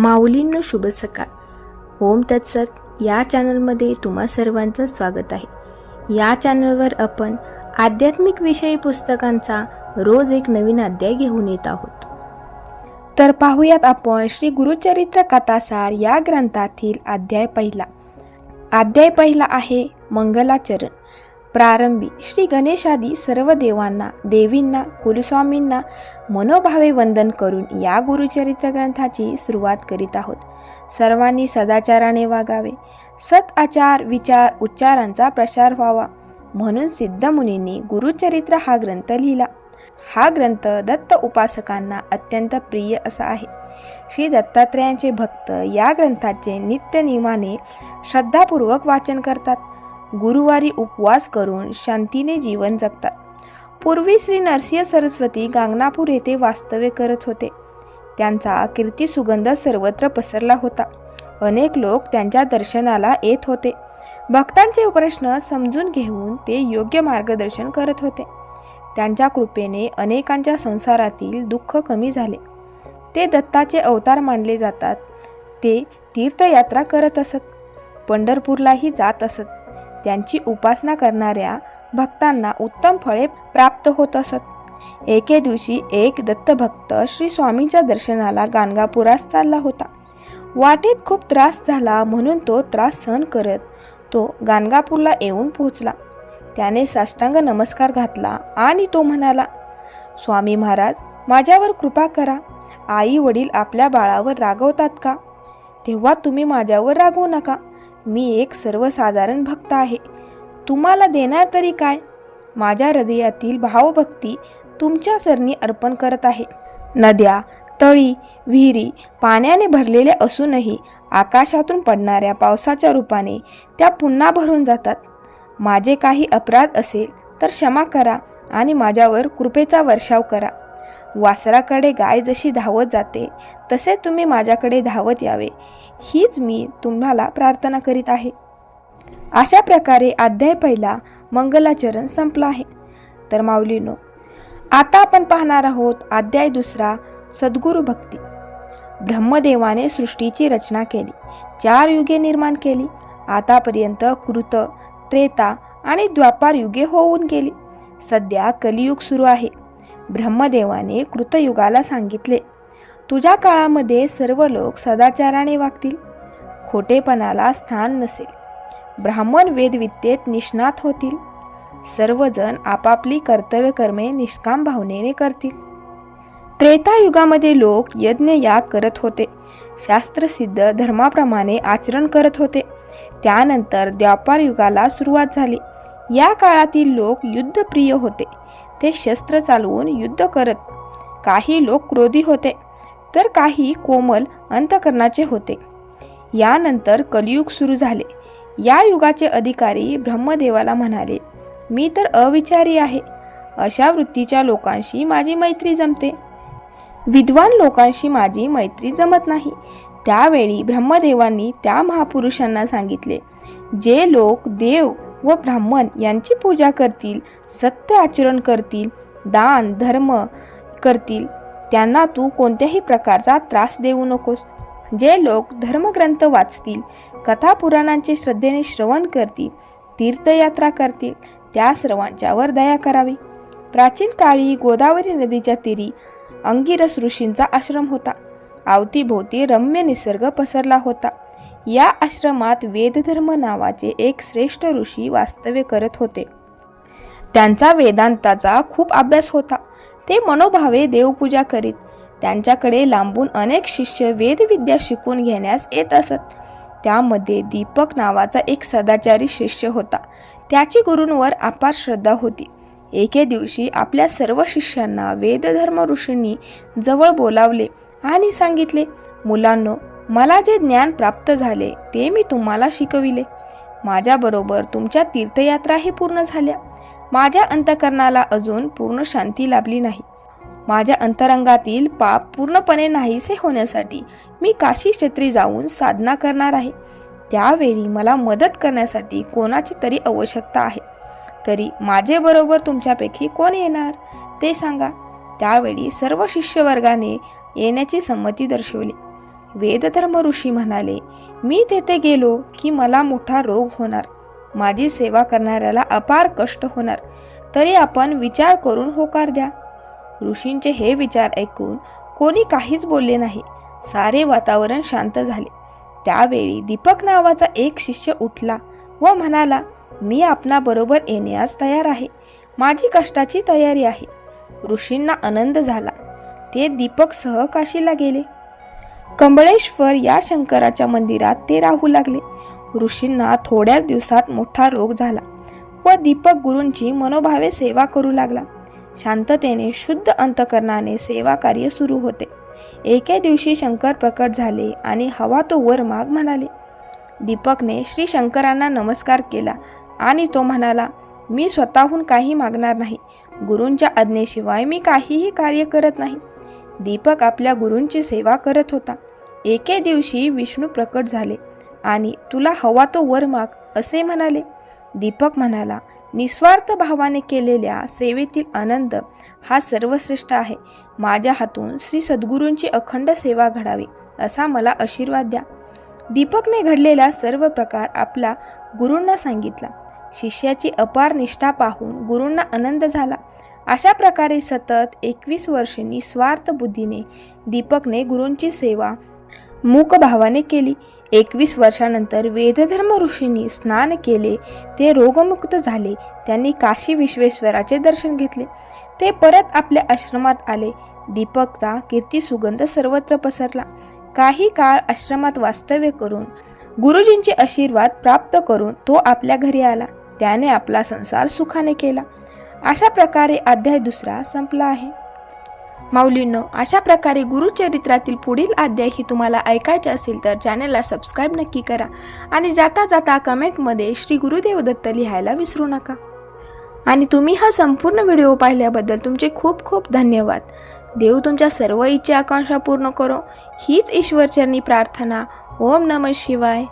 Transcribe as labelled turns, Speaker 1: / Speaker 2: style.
Speaker 1: माऊलींनो शुभ सकाळ. ओम तत्सत. या चॅनलमध्ये तुम्हा सर्वांचं स्वागत आहे. या चॅनलवर आपण आध्यात्मिक विषयी पुस्तकांचा रोज एक नवीन अध्याय घेऊन येत आहोत. तर पाहूयात आपण श्री गुरुचरित्र कथासार या ग्रंथातील अध्याय पहिला. अध्याय पहिला आहे मंगलाचरण. प्रारंभी श्री गणेशादी सर्व देवांना देवींना कुलस्वामींना मनोभावे वंदन करून या गुरुचरित्र ग्रंथाची सुरुवात करीत आहोत. सर्वांनी सदाचाराने वागावे. सत आचार विचार उच्चारांचा प्रसार व्हावा. म्हणून सिद्धमुनींनी गुरुचरित्र हा ग्रंथ लिहिला. हा ग्रंथ दत्त उपासकांना अत्यंत प्रिय असा आहे. श्री दत्तात्रेयांचे भक्त या ग्रंथाचे नित्यनियमाने श्रद्धापूर्वक वाचन करतात. गुरुवारी उपवास करून शांतीने जीवन जगतात. पूर्वी श्री नरसिंह सरस्वती गांगनापूर येथे वास्तव्य करत होते. त्यांचा कीर्ती सुगंध सर्वत्र पसरला होता. अनेक लोक त्यांच्या दर्शनाला येत होते. भक्तांचे प्रश्न समजून घेऊन ते योग्य मार्गदर्शन करत होते. त्यांच्या कृपेने अनेकांच्या संसारातील दुःख कमी झाले. ते दत्ताचे अवतार मानले जातात. ते तीर्थयात्रा करत असत. पंढरपूरलाही जात असत. त्यांची उपासना करणाऱ्या भक्तांना उत्तम फळे प्राप्त होत असत. एके दिवशी एक दत्तभक्त श्री स्वामींच्या दर्शनाला गाणगापुरास चालला होता. वाटेत खूप त्रास झाला म्हणून तो त्रास सहन करत तो गाणगापूरला येऊन पोहोचला. त्याने साष्टांग नमस्कार घातला आणि तो म्हणाला स्वामी महाराज माझ्यावर कृपा करा. आई वडील आपल्या बाळावर रागवतात का? तेव्हा तुम्ही माझ्यावर रागवू नका. मी एक सर्वसाधारण भक्त आहे. तुम्हाला देणार तरी काय? माझ्या हृदयातील भावभक्ती तुमच्या सरणी अर्पण करत आहे. नद्या तळी विहिरी पाण्याने भरलेल्या असूनही आकाशातून पडणाऱ्या पावसाच्या रूपाने त्या पुन्हा भरून जातात. माझे काही अपराध असेल तर क्षमा करा आणि माझ्यावर कृपेचा वर्षाव करा. वासराकडे गाय जशी धावत जाते तसे तुम्ही माझ्याकडे धावत यावे. हीच मी तुम्हाला प्रार्थना करीत आहे. अशा प्रकारे अध्याय पहिला मंगलाचरण संपला आहे. तर माऊलीनो आता आपण पाहणार आहोत अध्याय दुसरा सद्गुरू भक्ती. ब्रह्मदेवाने सृष्टीची रचना केली चार युगे निर्माण केली आतापर्यंत कृत त्रेता आणि द्वापार युगे होऊन गेली. सध्या कलियुग सुरू आहे. ब्रह्मदेवाने कृतयुगाला सांगितले. तुझ्या काळामध्ये सर्व लोक सदाचाराने वागतील खोटेपणाला स्थान नसेल. ब्राह्मण वेदविद्येत निष्णात होतील. सर्वजण आपापली कर्तव्य कर्मे निष्काम भावनेने करतील. त्रेतायुगामध्ये लोक यज्ञ याग करत होते. शास्त्रसिद्ध धर्माप्रमाणे आचरण करत होते. त्यानंतर द्वापार युगाला सुरुवात झाली. या काळातील लोक युद्धप्रिय होते. ते शस्त्र चालवून युद्ध करत. काही लोक क्रोधी होते. तर काही कोमल अंतकरणाचे होते. यानंतर कलियुग सुरू झाले. या युगाचे अधिकारी ब्रह्मदेवाला म्हणाले मी तर अविचारी आहे. अशा वृत्तीच्या लोकांशी माझी मैत्री जमते. विद्वान लोकांशी माझी मैत्री जमत नाही. त्यावेळी ब्रह्मदेवांनी त्या महापुरुषांना सांगितले जे लोक देव व ब्राह्मण यांची पूजा करतील सत्य आचरण करतील दान धर्म करतील त्यांना तू कोणत्याही प्रकारचा त्रास देऊ नकोस. जे लोक धर्मग्रंथ वाचतील कथा पुराणांचे श्रद्धेने श्रवण करतील तीर्थयात्रा करतील त्या सर्वांच्यावर दया करावी. प्राचीन काळी गोदावरी नदीच्या तीरी अंगिरस ऋषींचा आश्रम होता. अवतीभोवती रम्य निसर्ग पसरला होता. या आश्रमात वेदधर्म नावाचे एक श्रेष्ठ ऋषी वास्तव्य करत होते. त्यांचा वेदांताचा खूप अभ्यास होता. ते मनोभावे देवपूजा करीत. त्यांच्याकडे लांबून अनेक शिष्य वेदविद्या शिकून घेण्यास येत असत. त्यामध्ये दीपक नावाचा एक सदाचारी शिष्य होता. त्याची गुरूंवर अपार श्रद्धा होती. एके दिवशी आपल्या सर्व शिष्यांना वेदधर्म ऋषींनी जवळ बोलावले आणि सांगितले मुलांनो मला जे ज्ञान प्राप्त झाले ते मी तुम्हाला शिकविले. माझ्याबरोबर तुमच्या तीर्थयात्राही पूर्ण झाल्या. माझ्या अंतकरणाला अजून पूर्ण शांती लाभली नाही. माझ्या अंतरंगातील पाप पूर्णपणे नाहीसे होण्यासाठी मी काशी क्षेत्री जाऊन साधना करणार आहे. त्यावेळी मला मदत करण्यासाठी कोणाची तरी आवश्यकता आहे. तरी माझे बरोबर तुमच्यापैकी कोण येणार? ते सांगा. त्यावेळी सर्व शिष्यवर्गाने येण्याची संमती दर्शवली. वेदधर्म ऋषी म्हणाले मी तेथे गेलो की मला मोठा रोग होणार. माझी सेवा करणाऱ्याला अपार कष्ट होणार. तरी आपण विचार करून होकार द्या. ऋषींचे हे विचार ऐकून कोणी काहीच बोलले नाही. सारे वातावरण शांत झाले. त्यावेळी दीपक नावाचा एक शिष्य उठला व म्हणाला मी आपणाबरोबर येण्यास तयार आहे. माझी कष्टाची तयारी आहे. ऋषींना आनंद झाला. ते दीपक सह काशीला गेले. कंबळेश्वर या शंकराच्या मंदिरात ते राहू लागले. ऋषींना थोड्याच दिवसात मोठा रोग झाला व दीपक गुरूंची मनोभावे सेवा करू लागला. शांततेने शुद्ध अंतकरणाने सेवा कार्य सुरू होते. एके दिवशी शंकर प्रकट झाले आणि हवा तो वर माग म्हणाले दीपकने श्री शंकरांना नमस्कार केला आणि तो म्हणाला मी स्वतःहून काही मागणार नाही. गुरूंच्या आज्ञेशिवाय मी काहीही कार्य करत नाही. दीपक आपल्या गुरूंची सेवा करत होता. एके दिवशी विष्णू प्रकट झाले. आणि तुला हवा तो वर माग असे म्हणाले. दीपक म्हणाला निस्वार्थ भावाने केलेल्या सेवेतील आनंद हा सर्वश्रेष्ठ आहे. माझ्या हातून श्री सद्गुरूंची अखंड सेवा घडावी असा मला आशीर्वाद द्या. दीपकने घडलेला सर्व प्रकार आपला गुरूंना सांगितला. शिष्याची अपार निष्ठा पाहून गुरूंना आनंद झाला. अशा प्रकारे सतत एकवीस वर्षे निस्वार्थ बुद्धीने दीपकने गुरूंची सेवा मूकभावाने केली. एकवीस वर्षानंतर वेदधर्म ऋषींनी स्नान केले. ते रोगमुक्त झाले. त्यांनी काशी विश्वेश्वराचे दर्शन घेतले. ते परत आपल्या आश्रमात आले. दीपकचा कीर्ती सुगंध सर्वत्र पसरला. काही काळ आश्रमात वास्तव्य करून गुरुजींचे आशीर्वाद प्राप्त करून तो आपल्या घरी आला. त्याने आपला संसार सुखाने केला. अशा प्रकारे अध्याय दुसरा संपला आहे. माऊलींनो अशा प्रकारे गुरुचरित्रातील पुढील अध्यायही तुम्हाला ऐकायचे असेल तर चॅनलला सबस्क्राईब नक्की करा आणि जाता जाता कमेंटमध्ये श्री गुरुदेव दत्त लिहायला विसरू नका. आणि तुम्ही हा संपूर्ण व्हिडिओ पाहिल्याबद्दल तुमचे खूप खूप धन्यवाद. देव तुमच्या सर्व इच्छा आकांक्षा पूर्ण करो. हीच ईश्वरचरणी प्रार्थना. ओम नम शिवाय.